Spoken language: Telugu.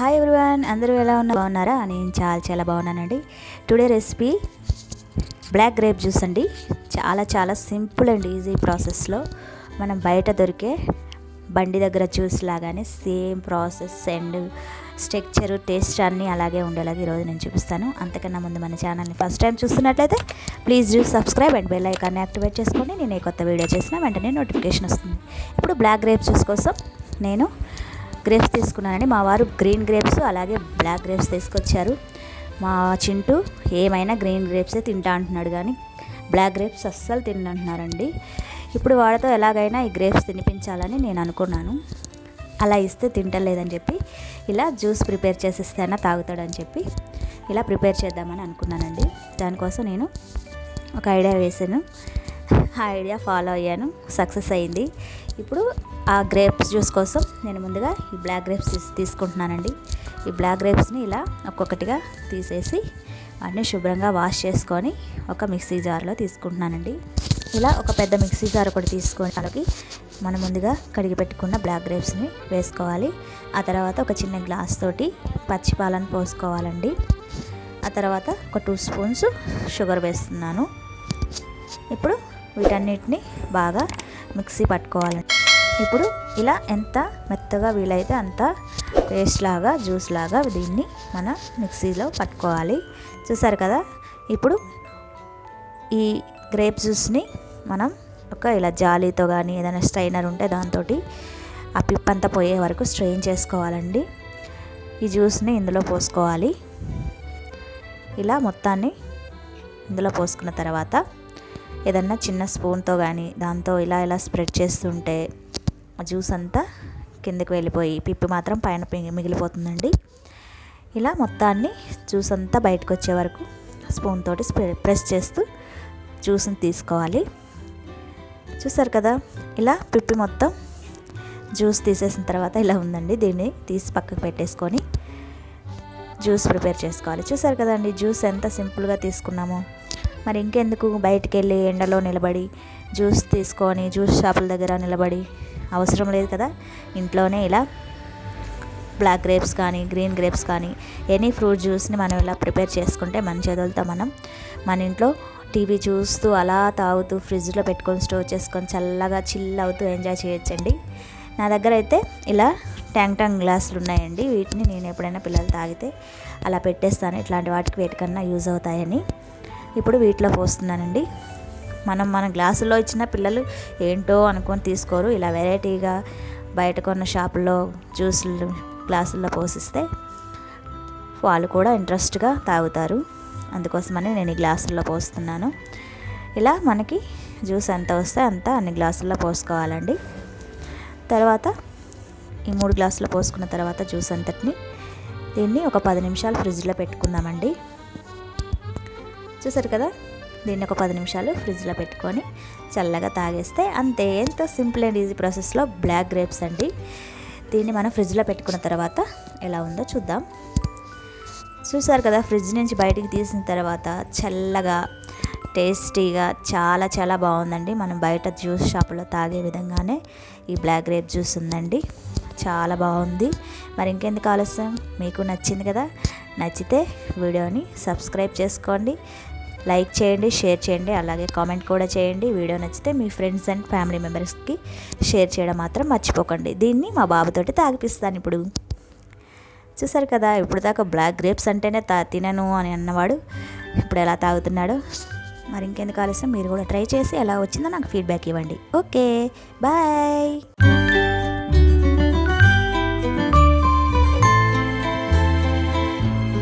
హాయ్ ఎవ్రీవన్ అందరూ ఎలా ఉన్నా బాగున్నారా? నేను చాలా చాలా బాగున్నానండి. Today recipe black grape juice అండి. చాలా చాలా సింపుల్ అండ్ ఈజీ ప్రాసెస్లో మనం బయట దొరికే బండి దగ్గర జ్యూస్ లాగానే same process and structure taste అన్నీ అలాగే ఉండేలాగా ఈరోజు నేను చూపిస్తాను. అంతకన్నా ముందు మన ఛానల్ని ఫస్ట్ టైం చూస్తున్నట్లయితే please do subscribe and bell ఐకాన్ని యాక్టివేట్ చేసుకోండి నేను ఏ కొత్త వీడియో చేసినా వెంటనే నోటిఫికేషన్ వస్తుంది. ఇప్పుడు బ్లాక్ గ్రేప్ జ్యూస్ కోసం నేను గ్రేప్స్ తీసుకున్నానండి. మా వారు గ్రీన్ గ్రేప్స్ అలాగే బ్లాక్ గ్రేప్స్ తీసుకొచ్చారు. మా చింటూ ఏమైనా గ్రీన్ గ్రేప్సే తింటా అంటున్నాడు కానీ బ్లాక్ గ్రేప్స్ అస్సలు తినంటున్నారండి ఇప్పుడు వాడితో ఎలాగైనా ఈ గ్రేప్స్ తినిపించాలని నేను అనుకున్నాను. అలా ఇస్తే తింటలేదని చెప్పి ఇలా జ్యూస్ ప్రిపేర్ చేసిస్తేనా తాగుతాడని చెప్పి ఇలా ప్రిపేర్ చేద్దామని అనుకున్నానండి. దానికోసం నేను ఒక ఐడియా వేసాను ఆ ఐడియా ఫాలో అయ్యాను. సక్సెస్ అయింది. ఇప్పుడు ఆ గ్రేప్స్ జ్యూస్ కోసం నేను ముందుగా ఈ బ్లాక్ గ్రేప్స్ తీసుకుంటున్నానండి. ఈ బ్లాక్ గ్రేప్స్ని ఇలా ఒక్కొక్కటిగా తీసేసి వాటిని శుభ్రంగా వాష్ చేసుకొని ఒక మిక్సీ జార్లో తీసుకుంటున్నానండి. ఇలా ఒక పెద్ద మిక్సీ జార్ ఒకటి తీసుకొని అలాగే మనం ముందుగా కడిగి పెట్టుకున్న బ్లాక్ గ్రేప్స్ని వేసుకోవాలి. ఆ తర్వాత ఒక చిన్న గ్లాస్ తోటి పచ్చి పాలను పోసుకోవాలండి. ఆ తర్వాత ఒక టూ స్పూన్స్ షుగర్ వేస్తున్నాను. ఇప్పుడు వీటన్నిటిని బాగా మిక్సీ పట్టుకోవాలండి. ఇప్పుడు ఇలా ఎంత మెత్తగా వీలైతే అంత పేస్ట్ లాగా జ్యూస్ లాగా దీన్ని మన మిక్సీలో పట్టుకోవాలి. చూసారు కదా? ఇప్పుడు ఈ గ్రేప్ జ్యూస్ని మనం ఒక ఇలా జాలీతో కానీ ఏదైనా స్ట్రైనర్ ఉంటే దాంతో ఆ పిప్పంతా పోయే వరకు స్ట్రెయిన్ చేసుకోవాలండి. ఈ జ్యూస్ని ఇందులో పోసుకోవాలి. ఇలా మొత్తాన్ని ఇందులో పోసుకున్న తర్వాత ఏదన్నా చిన్న స్పూన్తో కానీ దాంతో ఇలా ఇలా స్ప్రెడ్ చేస్తుంటే జ్యూస్ అంతా కిందకి వెళ్ళిపోయి పిప్పి మాత్రం పైన మిగిలిపోతుందండి. ఇలా మొత్తాన్ని జ్యూస్ అంతా బయటకు వచ్చే వరకు స్పూన్ తోటి ప్రెస్ చేస్తూ జ్యూస్ని తీసుకోవాలి. చూసారు కదా ఇలా పిప్పి మొత్తం జ్యూస్ తీసేసిన తర్వాత ఇలా ఉందండి. దీన్ని తీసి పక్కకు పెట్టేసుకొని జ్యూస్ ప్రిపేర్ చేసుకోవాలి. చూసారు కదండి జ్యూస్ ఎంత సింపుల్గా తీసుకున్నామో. మరి ఇంకెందుకు? బయటికి వెళ్ళి ఎండలో నిలబడి జ్యూస్ తీసుకొని జ్యూస్ షాపుల దగ్గర నిలబడి అవసరం లేదు కదా. ఇంట్లోనే ఇలా బ్లాక్ గ్రేప్స్ కానీ గ్రీన్ గ్రేప్స్ కానీ ఎనీ ఫ్రూట్ జ్యూస్ని మనం ఇలా ప్రిపేర్ చేసుకుంటే మన చేతులతో మనం మన ఇంట్లో టీవీ చూస్తూ అలా తాగుతూ ఫ్రిడ్జ్లో పెట్టుకొని స్టోర్ చేసుకొని చల్లగా చిల్ అవుతూ ఎంజాయ్ చేయొచ్చండి. నా దగ్గర అయితే ఇలా ట్యాంక్ ట్యాంగ్ గ్లాసులు ఉన్నాయండి. వీటిని నేను ఎప్పుడైనా పిల్లలు తాగితే అలా పెట్టేస్తాను. ఇట్లాంటి వాటికి వేటికన్నా యూజ్ అవుతాయని. ఇప్పుడు వీటిలో పోస్తున్నానండి. మనం మన గ్లాసుల్లో ఇచ్చిన పిల్లలు ఏంటో అనుకొని తీసుకోరు. ఇలా వెరైటీగా బయట కొన్న షాపుల్లో జ్యూసులు గ్లాసుల్లో పోసిస్తే వాళ్ళు కూడా ఇంట్రెస్ట్గా తాగుతారు. అందుకోసమని నేను ఈ గ్లాసుల్లో పోస్తున్నాను. ఇలా మనకి జ్యూస్ ఎంత వస్తే అంత అన్ని గ్లాసుల్లో పోసుకోవాలండి. తర్వాత ఈ మూడు గ్లాసులు పోసుకున్న తర్వాత జ్యూస్ అంతటిని దీన్ని ఒక పది నిమిషాలు ఫ్రిడ్జ్లో పెట్టుకుందామండి. చూసారు కదా? దీన్ని ఒక పది నిమిషాలు ఫ్రిడ్జ్లో పెట్టుకొని చల్లగా తాగేస్తే అంతే. ఎంతో సింపుల్ అండ్ ఈజీ ప్రాసెస్లో బ్లాక్ గ్రేప్స్ అండి. దీన్ని మనం ఫ్రిడ్జ్లో పెట్టుకున్న తర్వాత ఎలా ఉందో చూద్దాం. చూసారు కదా ఫ్రిడ్జ్ నుంచి బయటికి తీసిన తర్వాత చల్లగా టేస్టీగా చాలా చాలా బాగుందండి. మనం బయట జ్యూస్ షాపులో తాగే విధంగానే ఈ బ్లాక్ గ్రేప్ జ్యూస్ ఉందండి. చాలా బాగుంది. మరి ఇంకెందుకు ఆలస్యం? మీకు నచ్చింది కదా? నచ్చితే వీడియోని సబ్స్క్రైబ్ చేసుకోండి. లైక్ చేయండి షేర్ చేయండి అలాగే కామెంట్ కూడా చేయండి. వీడియో నచ్చితే మీ ఫ్రెండ్స్ అండ్ ఫ్యామిలీ మెంబర్స్కి షేర్ చేయడం మాత్రం మర్చిపోకండి. దీన్ని మా బాబుతోటి తాగిపిస్తాను ఇప్పుడు. చూసారు కదా ఇప్పుడు దాకా బ్లాక్ గ్రేప్స్ అంటేనే తా తినను అని అన్నవాడు ఇప్పుడు ఎలా తాగుతున్నాడు. మరి ఇంకెందుకు ఆలస్యం? మీరు కూడా ట్రై చేసి ఎలా వచ్చిందో నాకు ఫీడ్బ్యాక్ ఇవ్వండి. Okay bye.